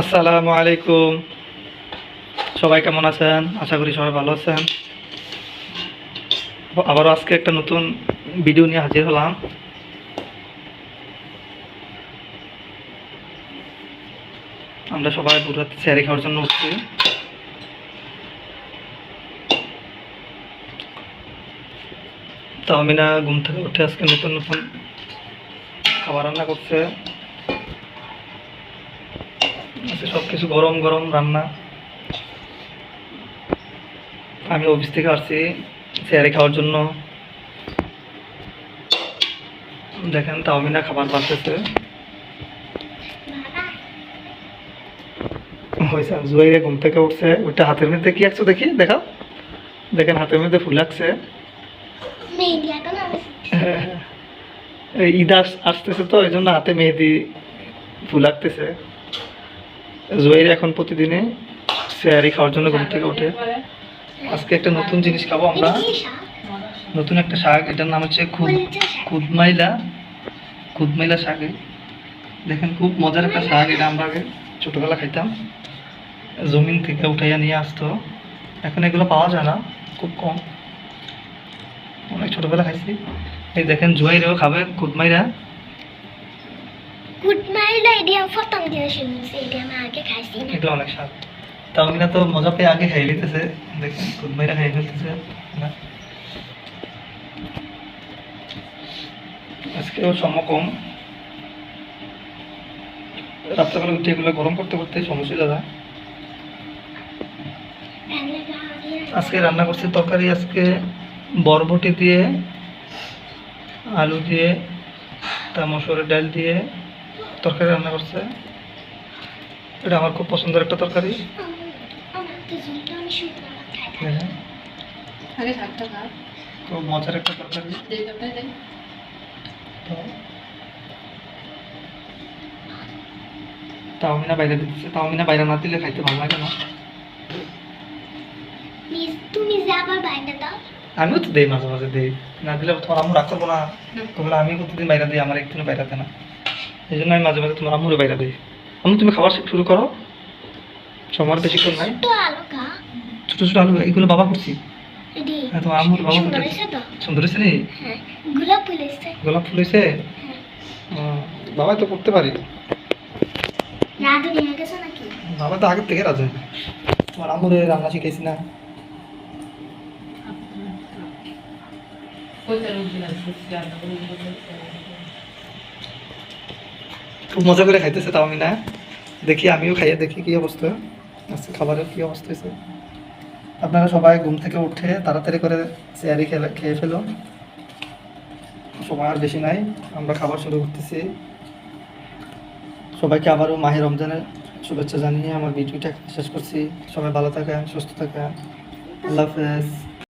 আসসালামু আলাইকুম। সবাই কেমন আছেন? আশা করি সবাই ভালো আছেন। আবারও আজকে একটা নতুন ভিডিও নিয়ে হাজির হলাম। আমরা সবাই বুড়াতে স্যারি খাওয়ার জন্য উঠছি। তো আমি না ঘুম থেকে উঠে আজকে নতুন নতুন খাবার রান্না করছে। আজকে সব কিছু গরম গরম রান্না। আমি অফিস থেকে আসছি চেয়ারে খাওয়ার জন্য। দেখেন, তাওমিনা খাবার বাড়তেছে। হয়েছে জুয়াইরে ঘুম থেকে উঠছে। ওইটা হাতের মধ্যে কি আঁকছো দেখি, দেখাও। দেখেন, হাতের মধ্যে ফুল এই ঈদ আস- আসতেছে তো এই জন্য হাতে মেহেদি ফুল আঁকতেছে। জুয়াইরে এখন প্রতিদিনে চেয়ারি খাওয়ার জন্য ঘুম থেকে ওঠে। আজকে একটা নতুন জিনিস খাব আমরা। নতুন একটা শাক, এটার নাম হচ্ছে খুদ খুদমাইলা। খুদমাইলা শাক দেখেন খুব মজার একটা শাক, এটা আমরা আগে ছোটোবেলা খাইতাম। জমিন থেকে উঠাইয়া নিয়ে আসতো। এখন এগুলো পাওয়া যায় না, খুব কম। অনেক ছোটবেলা খাইছি। এই দেখেন জুয়াইরেও খাবে খুদমাইরা। তাওমিনা তো মজা পেয়ে আগে খাই ফেলতেছে। না। আজকেও কম উঠে এগুলো গরম করতে করতে সমস্যা, দাদা। আজকে রান্না করছি তরকারি, আজকে বরবটি দিয়ে, আলু দিয়ে, তা মসুরের ডাল দিয়ে তরকারি রান্না করছে। এটা আমার খুব পছন্দের একটা তরকারি। আমি খুব মজার একটা তরকারি। তাওমিনা বাইরে দিতেছে তাওমিনা বাইরে না দিলে খাইতে ভালো লাগে না। তুমি আবার বাইরে দাও। আমিও তো দেই মাঝে মাঝে দেই। না দিলে তোমার আম্মু রাগ করব না। আমি প্রতিদিন বাইরে দিই আমার একদিনও বাইরে দেয় না। এই জন্য আমি মাঝে মাঝে তোমার আম্মুরে বাইরে দিই। আম্মু তুমি খাবার শুরু করো। সময় বেশিক্ষণ নাই। ছোট ছোট আলু এগুলো বাবা করছি। হ্যাঁ তোমার আম্মুর বাবা হয়েছে তো? সুন্দর হয়েছে নি? হ্যাঁ গোলাপ ফুল এসছে। গোলাপ ফুল হয়েছে? হ্যাঁ। বাবা তো করতে পারি। বাবা তো আগের থেকে রাজে তোমার আম্মুরে রান্না শিখাইছি না। লাগছে রান্না করে দিতে খুব মজা করে খাইতেছে তাও আমি না দেখি, আমিও খাইয়ে দেখি কি অবস্থা। আজকে খাবারের কি অবস্থা হয়েছে আপনারা সবাই ঘুম থেকে উঠে তাড়াতাড়ি করে চেয়ারি খেলে, খেয়ে ফেলো। সময় আর বেশি নাই, আমরা খাবার শুরু করতেছি। সবাইকে আবারও মাহের রমজানের শুভেচ্ছা জানিয়ে আমার ভিডিওটা শেষ করছি। সবাই ভালো থাকেন, সুস্থ থাকেন। আল্লাহ হাফেজ।